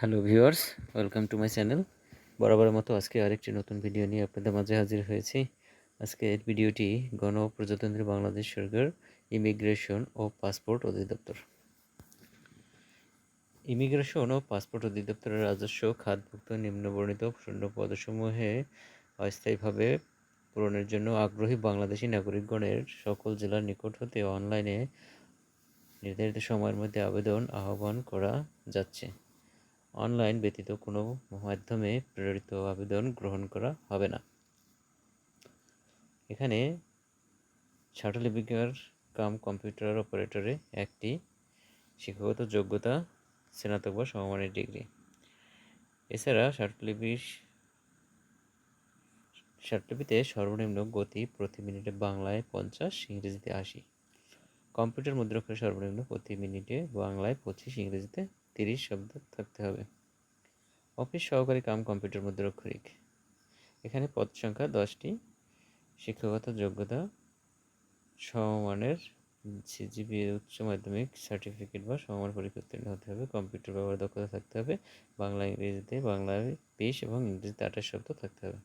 Hello viewers, welcome to my channel. বরাবরের মতো আজকে আরেকটি নতুন ভিডিও নিয়ে আপনাদের মাঝে হাজির হয়েছি। আজকের ভিডিওটি গণ প্রজাতন্ত্রী বাংলাদেশ সরকার, ইমিগ্রেশন ও পাসপোর্ট অধিদপ্তর। ইমিগ্রেশন ও পাসপোর্ট অধিদপ্তরের রাজস্ব, খাতভুক্ত, নিম্নবর্ণিত শূন্য পদসমূহে অস্থায়ীভাবে পূরণের জন্য আগ্রহী বাংলাদেশি নাগরিকগণের সকল জেলার নিকট হতে অনলাইনে নির্ধারিত সময়ের মধ্যে আবেদন, আহ্বান করা যাচ্ছে। অনলাইন ব্যতীত কোনো মাধ্যমে প্রেরিত আবেদন গ্রহণ করা হবে না। এখানে ছাত্রলিপিকার কাম কম্পিউটার অপারেটরে একটি শিক্ষাগত যোগ্যতা, স্নাতক বা সমমানের ডিগ্রি। এছাড়া শার্টলিপি শার্টলিপিতে সর্বনিম্ন গতি প্রতি মিনিটে বাংলায় পঞ্চাশ, ইংরেজিতে আশি। কম্পিউটার মুদ্রাক্ষরে সর্বনিম্ন প্রতি মিনিটে বাংলায় পঁচিশ, ইংরেজিতে তিরিশ শব্দ থাকতে হবে। অফিস সহকারী কাম কম্পিউটার মুদ্রাক্ষরিক এখানে পদ সংখ্যা দশটি। শিক্ষাগত যোগ্যতা সমমানের সিজিপি উচ্চ মাধ্যমিক সার্টিফিকেট বা সমমান পরীক্ষা উত্তীর্ণ হতে হবে। কম্পিউটার ব্যবহার দক্ষতা থাকতে হবে। বাংলা, ইংরেজিতে বাংলায় বিশ এবং ইংরেজিতে আঠাশ শব্দ থাকতে হবে।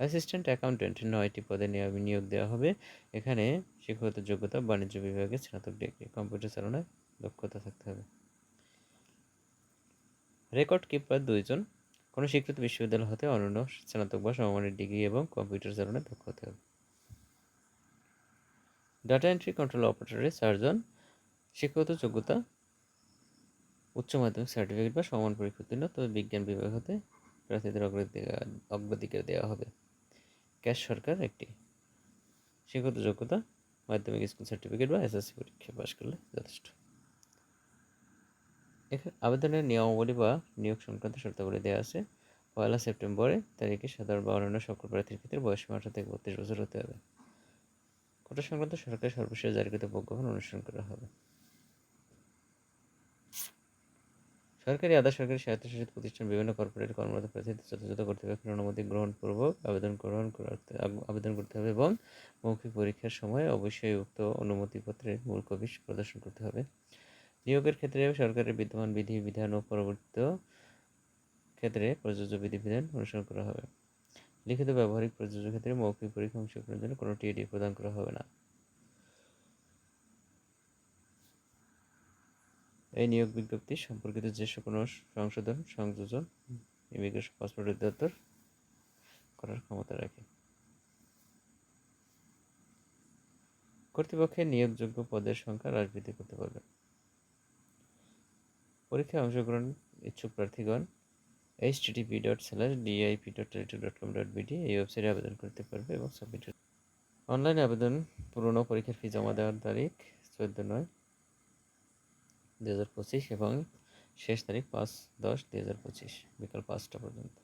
অ্যাসিস্ট্যান্ট অ্যাকাউন্টেন্ট নয়টি পদে নিয়োগ দেওয়া হবে। এখানে শিক্ষাগত যোগ্যতা বাণিজ্য বিভাগে স্নাতক ডিগ্রি। কম্পিউটার চালনায় দক্ষতা থাকতে হবে। রেকর্ড কিপার দুইজন, কোনো স্বীকৃত বিশ্ববিদ্যালয় হতে অনন্য স্নাতক বা সমমানের ডিগ্রি এবং কম্পিউটার চালনায় দক্ষ হতে হবে। ডাটা এন্ট্রি কন্ট্রোল অপারেটরে চারজন, শিক্ষাগত যোগ্যতা, উচ্চ মাধ্যমিক সার্টিফিকেট বা সমান পরীক্ষা উত্তীর্ণ, তবে বিজ্ঞান বিভাগ হতে প্রার্থীদের অগ্রাধিকার দেওয়া হবে। ক্যাশ সরকার একটি। শিক্ষাগত যোগ্যতা, মাধ্যমিক স্কুল সার্টিফিকেট বা এসএসসি পরীক্ষা পাশ করলে যথেষ্ট। আবেদনের নিয়মাবলী বা নিয়োগ সংক্রান্ত শর্তাবলী দেওয়া আছে। পয়লা সেপ্টেম্বরে তারিখে সাধারণ বা অন্যান্য সকল প্রার্থীর ক্ষেত্রে বয়স আঠারো থেকে বত্রিশ বছর হতে হবে। কোটা সংক্রান্ত সরকারের সর্বশেষ জারিকৃত প্রজ্ঞাপন অনুসরণ করা হবে। সরকারি আধা সরকারি স্বায়ত্তশাসিত প্রতিষ্ঠান বিভিন্ন কর্পোরেট কর্মরত প্রার্থীদের যথাযথ কর্তৃপক্ষের অনুমতি গ্রহণপূর্বক আবেদন গ্রহণ করতে আবেদন করতে হবে এবং মৌখিক পরীক্ষার সময় অবশ্যই উক্ত অনুমতিপত্রের মূল কপি প্রদর্শন করতে হবে। নিয়োগের ক্ষেত্রে সরকারের বিদ্যমান বিধি, বিধান ও পরবর্তিত ক্ষেত্রে প্রযোজ্য বিধিবিধান অনুসরণ করা হবে। লিখিত ব্যবহারিক প্রযোজ্য ক্ষেত্রে মৌখিক পরীক্ষা অংশগ্রহণের জন্য কোনো টিএডি প্রদান করা হবে না। এই নিয়োগ বিজ্ঞপ্তি সম্পর্কিত যে কোনো সংশোধন, সংযোজন, ইমিগ্রেশন পাসপোর্ট অধিদপ্তর করার ক্ষমতা রাখে। কর্তৃপক্ষের নিয়োগযোগ্য পদের সংখ্যা হ্রাস বৃদ্ধি করতে পারবে। পরীক্ষায় অংশগ্রহণ ইচ্ছুক প্রার্থীগণ H TTP dot slash DIP dot Teletalk dot com dot BD এই ওয়েবসাইটে আবেদন করতে পারবে এবং সাবমিট অনলাইনে আবেদন পুরনো পরীক্ষার ফি জমা দেওয়ার তারিখ চোদ্দ নয় দু হাজার পঁচিশ এবং শেষ তারিখ পাঁচ দশ দু হাজার পঁচিশ, বিকাল পাঁচটা পর্যন্ত।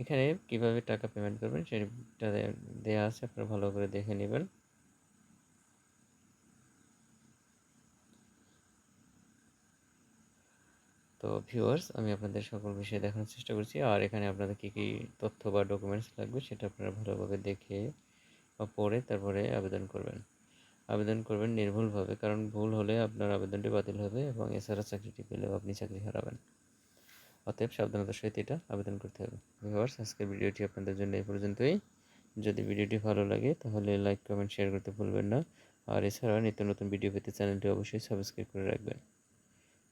এখানে কীভাবে টাকা পেমেন্ট করবেন সেটা দেওয়া আছে, আপনারা ভালো করে দেখে নেবেন। তো ভিউয়ার্স আমি আপনাদের সকল বিষয়ে দেখানোর চেষ্টা করছি। আর এখানে আপনাদের কী কী তথ্য বা ডকুমেন্টস লাগবে সেটা আপনারা ভালোভাবে দেখে বা পড়ে তারপরে আবেদন করবেন। আবেদন করবেন নির্ভুলভাবে, কারণ ভুল হলে আপনার আবেদনটি বাতিল হবে এবং এছাড়া চাকরিটি পেলেও আপনি চাকরি হারাবেন। অতএব সাবধানতার সহিত এটা আবেদন করতে হবে। ভিউয়ার্স আজকের ভিডিওটি আপনাদের জন্য এই পর্যন্তই। যদি ভিডিওটি ভালো লাগে তাহলে লাইক কমেন্ট শেয়ার করতে ভুলবেন না। আর এছাড়া নিত্য নতুন ভিডিও পেতে চ্যানেলটি অবশ্যই সাবস্ক্রাইব করে রাখবেন।